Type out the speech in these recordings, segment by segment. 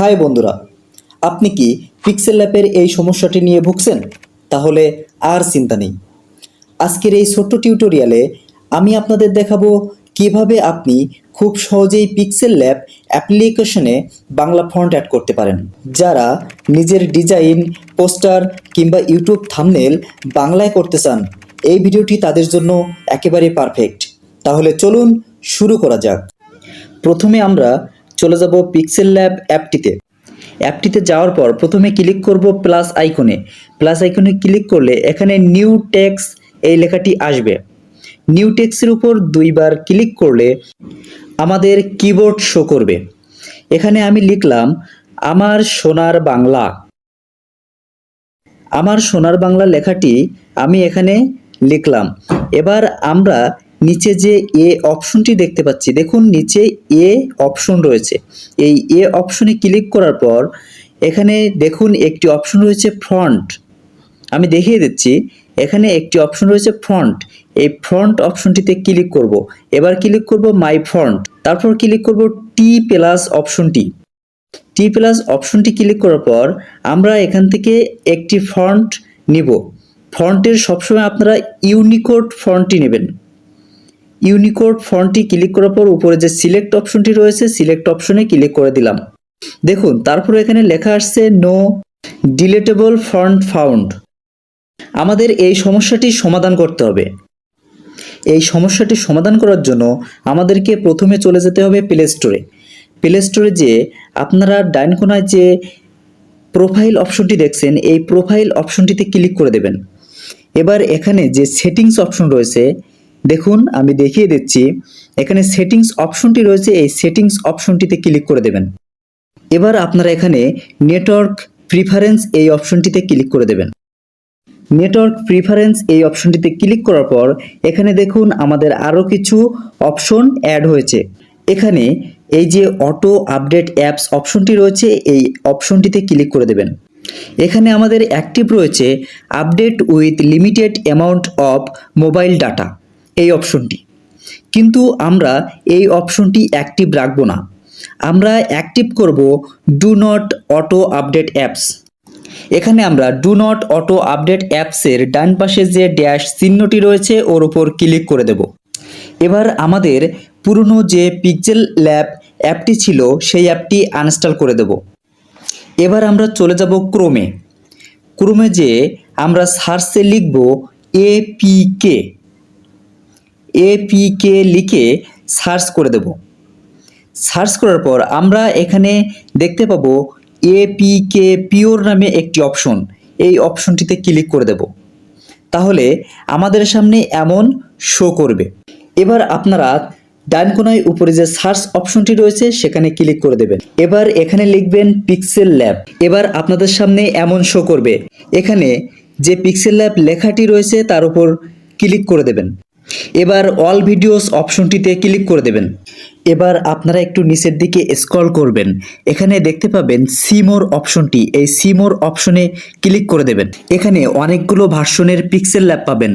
High বন্ধুরা, আপনি কি পিক্সেল ল্যাপের এই সমস্যাটি নিয়ে ভুগছেন? তাহলে আর চিন্তা নেই। আজকের এই ছোট্ট টিউটোরিয়ালে আমি আপনাদের দেখাবো কীভাবে আপনি খুব সহজেই পিক্সেল ল্যাব অ্যাপ্লিকেশনে বাংলা ফন্ট অ্যাড করতে পারেন। যারা নিজের ডিজাইন পোস্টার কিংবা ইউটিউব থামনেল বাংলায় করতে চান, এই ভিডিওটি তাদের জন্য একেবারে পারফেক্ট তাহলে চলুন শুরু করা যাক। প্রথমে আমরা চলে যাব পিক্সেল ল্যাব অ্যাপটিতে। অ্যাপটিতে যাওয়ার পর প্রথমে ক্লিক করব প্লাস আইকনে প্লাস আইকনে ক্লিক করলে এখানে নিউ টেক্স এই লেখাটি আসবে। নিউ টেক্সের উপর দুইবার ক্লিক করলে আমাদের কিবোর্ড শো করবে। এখানে আমি লিখলাম, আমার সোনার বাংলা। আমার সোনার বাংলা লেখাটি আমি এখানে লিখলাম। এবার আমরা নিচে যে এ অপশনটি দেখতে পাচ্ছি, দেখুন নিচে এ অপশন রয়েছে। এই এ অপশনে ক্লিক করার পর এখানে দেখুন একটি অপশন রয়েছে ফ্রন্ট আমি দেখিয়ে দিচ্ছি, এখানে একটি অপশন রয়েছে ফ্রন্ট এই ফ্রন্ট অপশনটিতে ক্লিক করব। এবার ক্লিক করব মাই ফ্রন্ট তারপর ক্লিক করব টি প্লাস অপশনটি। টি প্লাস অপশনটি ক্লিক করার পর আমরা এখান থেকে একটি ফন্ট নিব। ফন্টের সবসময় আপনারা ইউনিকোড ফ্রন্টটি নেবেন। ইউনিকোড ফন্টটি ক্লিক করার পর উপরে যে সিলেক্ট অপশনটি রয়েছে, সিলেক্ট অপশনে ক্লিক করে দিলাম। দেখুন, তারপরে এখানে লেখা আসছে, নো ডিলেটেবল ফন্ট ফাউন্ড। আমাদের এই সমস্যাটি সমাধান করতে হবে। এই সমস্যাটি সমাধান করার জন্য আমাদেরকে প্রথমে চলে যেতে হবে প্লে স্টোরে প্লে স্টোরে যে আপনারা ডাইন কোনায় যে প্রোফাইল অপশনটি দেখছেন, এই প্রোফাইল অপশনটিতে ক্লিক করে দেবেন। এবার এখানে যে সেটিংস অপশন রয়েছে দেখুন, আমি দেখিয়ে দিচ্ছি। এখানে সেটিংস অপশনটি রয়েছে, এই সেটিংস অপশনটিতে ক্লিক করে দেবেন। এবার আপনারা এখানে নেটওয়ার্ক প্রিফারেন্স এই অপশনটিতে ক্লিক করে দেবেন। নেটওয়ার্ক প্রিফারেন্স এই অপশনটিতে ক্লিক করার পর, এখানে দেখুন, আমাদের আরও কিছু অপশন অ্যাড হয়েছে। এখানে এই যে অটো আপডেট অ্যাপস অপশনটি রয়েছে, এই অপশনটিতে ক্লিক করে দেবেন। এখানে আমাদের অ্যাক্টিভ রয়েছে update with limited amount of mobile data এই অপশনটি। কিন্তু আমরা এই অপশনটি অ্যাক্টিভ রাখব না। আমরা অ্যাক্টিভ করব do not auto update apps এখানে আমরা ডু নট অটো আপডেট অ্যাপসের ডান পাশে যে ড্যাশ চিহ্নটি রয়েছে ওর ওপর ক্লিক করে দেব। এবার আমাদের পুরনো যে পিকজেল ল্যাব অ্যাপটি ছিল সেই অ্যাপটি আনস্টল করে দেব। এবার আমরা চলে যাব ক্রোমে ক্রোমে যে আমরা সার্চে লিখব এপিকে এপিকে লিখে সার্চ করে দেব। সার্চ করার পর আমরা এখানে দেখতে পাবো এপিকে পিওর নামে একটি অপশন এই অপশনটিতে ক্লিক করে দেব। তাহলে আমাদের সামনে এমন শো করবে। এবার আপনারা ডান কোনায় উপরে যে সার্চ অপশনটি রয়েছে, সেখানে ক্লিক করে দেবেন। এবার এখানে লিখবেন পিক্সেল ল্যাব এবার আপনাদের সামনে এমন শো করবে। এখানে যে পিক্সেল ল্যাব লেখাটি রয়েছে, তার উপর ক্লিক করে দেবেন। এবার অল ভিডিওস অপশনটিতে ক্লিক করে দেবেন। এবার আপনারা একটু নিচের দিকে স্ক্রল করবেন। এখানে দেখতে পাবেন সিমোর অপশনটি এই সিমোর অপশনে ক্লিক করে দেবেন। এখানে অনেকগুলো ভার্সনের পিক্সেল ল্যাব পাবেন।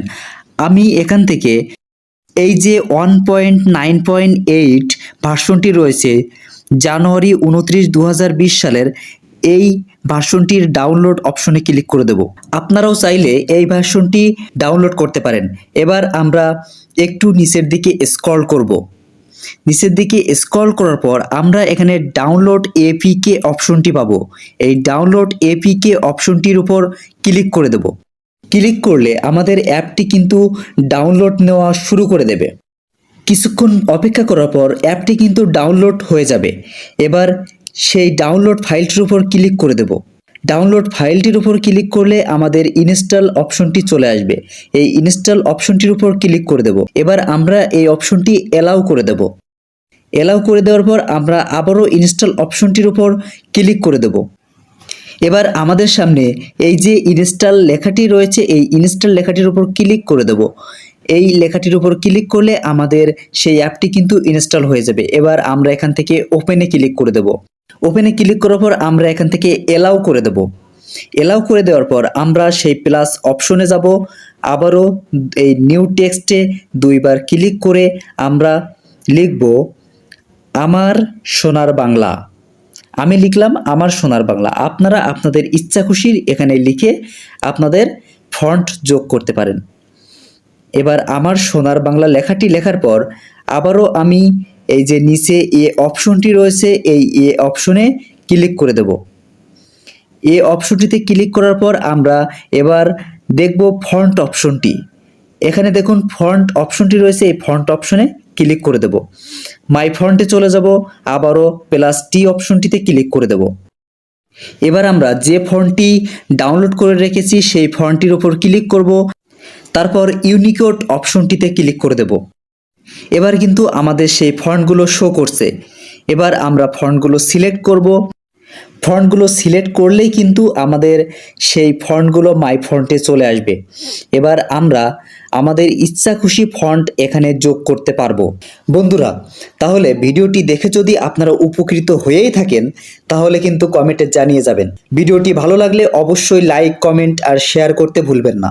আমি এখান থেকে এই যে one point nine point eight ভার্সনটি রয়েছে, জানুয়ারি উনত্রিশ দু সালের এই ভার্সনটির ডাউনলোড অপশনে ক্লিক করে দেব। আপনারাও চাইলে এই ভার্সনটি ডাউনলোড করতে পারেন। এবার আমরা একটু নিচের দিকে স্ক্রল করব। নিচের দিকে স্ক্রল করার পর আমরা এখানে ডাউনলোড এপিকে অপশনটি পাবো। এই ডাউনলোড এপিকে অপশনটির উপর ক্লিক করে দেব। ক্লিক করলে আমাদের অ্যাপটি কিন্তু ডাউনলোড নেওয়া শুরু করে দেবে। কিছুক্ষণ অপেক্ষা করার পর অ্যাপটি কিন্তু ডাউনলোড হয়ে যাবে। এবার সেই ডাউনলোড ফাইলটির উপর ক্লিক করে দেব। ডাউনলোড ফাইলটির উপর ক্লিক করলে আমাদের ইনস্টল অপশনটি চলে আসবে। এই ইনস্টল অপশনটির উপর ক্লিক করে দেব। এবার আমরা এই অপশনটি অ্যালাউ করে দেব। অ্যালাউ করে দেওয়ার পর আমরা আবারও ইনস্টল অপশনটির উপর ক্লিক করে দেব। এবার আমাদের সামনে এই যে ইনস্টল লেখাটি রয়েছে, এই ইনস্টল লেখাটির উপর ক্লিক করে দেব। এই লেখাটির উপর ক্লিক করলে আমাদের সেই অ্যাপটি কিন্তু ইনস্টল হয়ে যাবে। এবার আমরা এখান থেকে ওপেনে ক্লিক করে দেব। ওপেনে ক্লিক করার পর আমরা এখান থেকে এলাও করে দেব। এলাও করে দেওয়ার পর আমরা সেই প্লাস অপশনে যাব। আবারও এই নিউ টেক্সটে দুইবার ক্লিক করে আমরা লিখব, আমার সোনার বাংলা। আমি লিখলাম, আমার সোনার বাংলা। আপনারা আপনাদের ইচ্ছা খুশির এখানে লিখে আপনাদের ফন্ট যোগ করতে পারেন। এবার আমার সোনার বাংলা লেখাটি লেখার পর আবারও আমি এই যে নিচে এ অপশনটি রয়েছে, এই এ অপশনে ক্লিক করে দেব। এ অপশনটিতে ক্লিক করার পর আমরা এবার দেখব ফন্ট অপশনটি। এখানে দেখুন ফন্ট অপশনটি রয়েছে, এই ফন্ট অপশনে ক্লিক করে দেব। মাই ফন্টে চলে যাব, আবারও প্লাস টি অপশনটিতে ক্লিক করে দেব। এবার আমরা যে ফন্টটি ডাউনলোড করে রেখেছি, সেই ফন্টটির উপর ক্লিক করব। তারপর ইউনিকোড অপশনটিতে ক্লিক করে দেব। এবার কিন্তু আমাদের সেই ফন্টগুলো শো করছে। এবার আমরা ফন্টগুলো সিলেক্ট করব। ফন্টগুলো সিলেক্ট করলেই কিন্তু আমাদের সেই ফন্টগুলো মাই ফন্টে চলে আসবে। এবার আমরা আমাদের ইচ্ছা খুশি ফন্ট এখানে যোগ করতে পারব। বন্ধুরা, তাহলে ভিডিওটি দেখে যদি আপনারা উপকৃত হয়েই থাকেন, তাহলে কিন্তু কমেন্টে জানিয়ে যাবেন। ভিডিওটি ভালো লাগলে অবশ্যই লাইক কমেন্ট আর শেয়ার করতে ভুলবেন না।